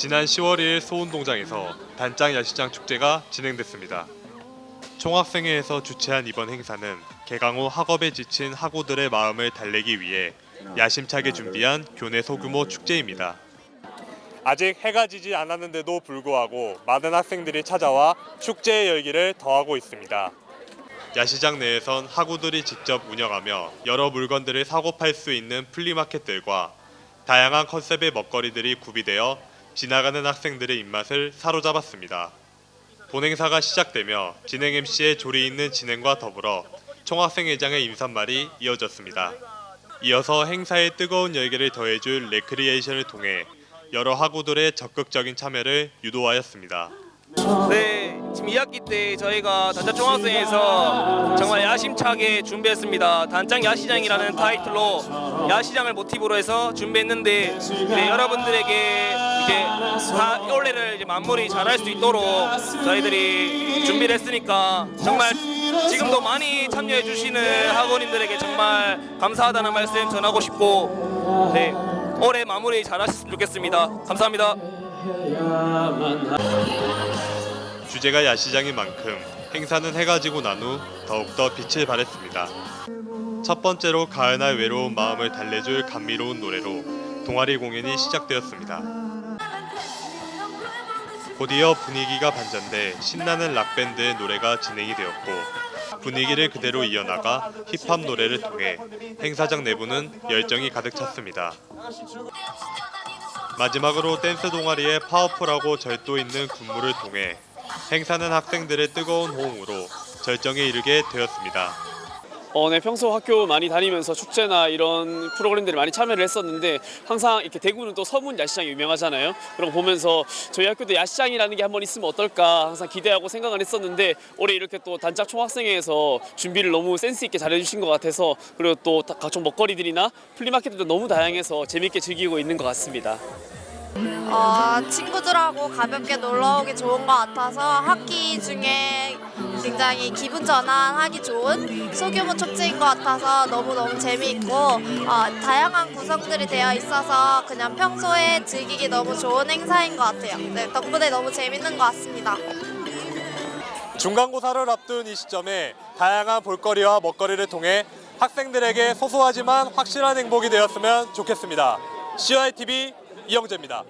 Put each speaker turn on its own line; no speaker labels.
지난 10월 1일 소운동장에서 단장 야시장 축제가 진행됐습니다. 총학생회에서 주최한 이번 행사는 개강 후 학업에 지친 학우들의 마음을 달래기 위해 야심차게 준비한 교내 소규모 축제입니다. 아직 해가 지지 않았는데도 불구하고 많은 학생들이 찾아와 축제의 열기를 더하고 있습니다. 야시장 내에선 학우들이 직접 운영하며 여러 물건들을 사고 팔 수 있는 플리마켓들과 다양한 컨셉의 먹거리들이 구비되어 지나가는 학생들의 입맛을 사로잡았습니다. 본 행사가 시작되며 진행 MC의 조리 있는 진행과 더불어 총학생회장의 인사말이 이어졌습니다. 이어서 행사의 뜨거운 열기를 더해줄 레크리에이션을 통해 여러 학우들의 적극적인 참여를 유도하였습니다.
네, 지금 2학기 때 저희가 단장 총학생에서 정말 야심차게 준비했습니다. 단장 야시장이라는 타이틀로 야시장을 모티브로 해서 준비했는데 네, 여러분들에게 이제 다 올해를 이제 마무리 잘할 수 있도록 저희들이 준비를 했으니까 정말 지금도 많이 참여해 주시는 학원인들에게 정말 감사하다는 말씀 전하고 싶고 네, 올해 마무리 잘하셨으면 좋겠습니다. 감사합니다.
주제가 야시장인 만큼 행사는 해가 지고 난 후 더욱더 빛을 발했습니다. 첫 번째로 가을날 외로운 마음을 달래줄 감미로운 노래로 동아리 공연이 시작되었습니다. 곧이어 분위기가 반전돼 신나는 락밴드의 노래가 진행이 되었고 분위기를 그대로 이어나가 힙합 노래를 통해 행사장 내부는 열정이 가득 찼습니다. 마지막으로 댄스 동아리의 파워풀하고 절도 있는 군무를 통해 행사는 학생들의 뜨거운 호응으로 절정에 이르게 되었습니다.
어, 네, 평소 학교 많이 다니면서 축제나 이런 프로그램들을 많이 참여를 했었는데 항상 이렇게 대구는 또 서문 야시장이 유명하잖아요. 그런 거 보면서 저희 학교도 야시장이라는 게 한번 있으면 어떨까 항상 기대하고 생각을 했었는데 올해 이렇게 또 단짝 총학생회에서 준비를 너무 센스 있게 잘해주신 것 같아서 그리고 또 다- 각종 먹거리들이나 플리마켓들도 너무 다양해서 재밌게 즐기고 있는 것 같습니다.
어, 친구들하고 가볍게 놀러 오기 좋은 것 같아서 학기 중에 굉장히 기분 전환하기 좋은 소규모 축제인 것 같아서 너무너무 재미있고 어, 다양한 구성들이 되어 있어서 그냥 평소에 즐기기 너무 좋은 행사인 것 같아요. 네, 덕분에 너무 재밌는 것 같습니다.
중간고사를 앞둔 이 시점에 다양한 볼거리와 먹거리를 통해 학생들에게 소소하지만 확실한 행복이 되었으면 좋겠습니다. CITV 이영재입니다.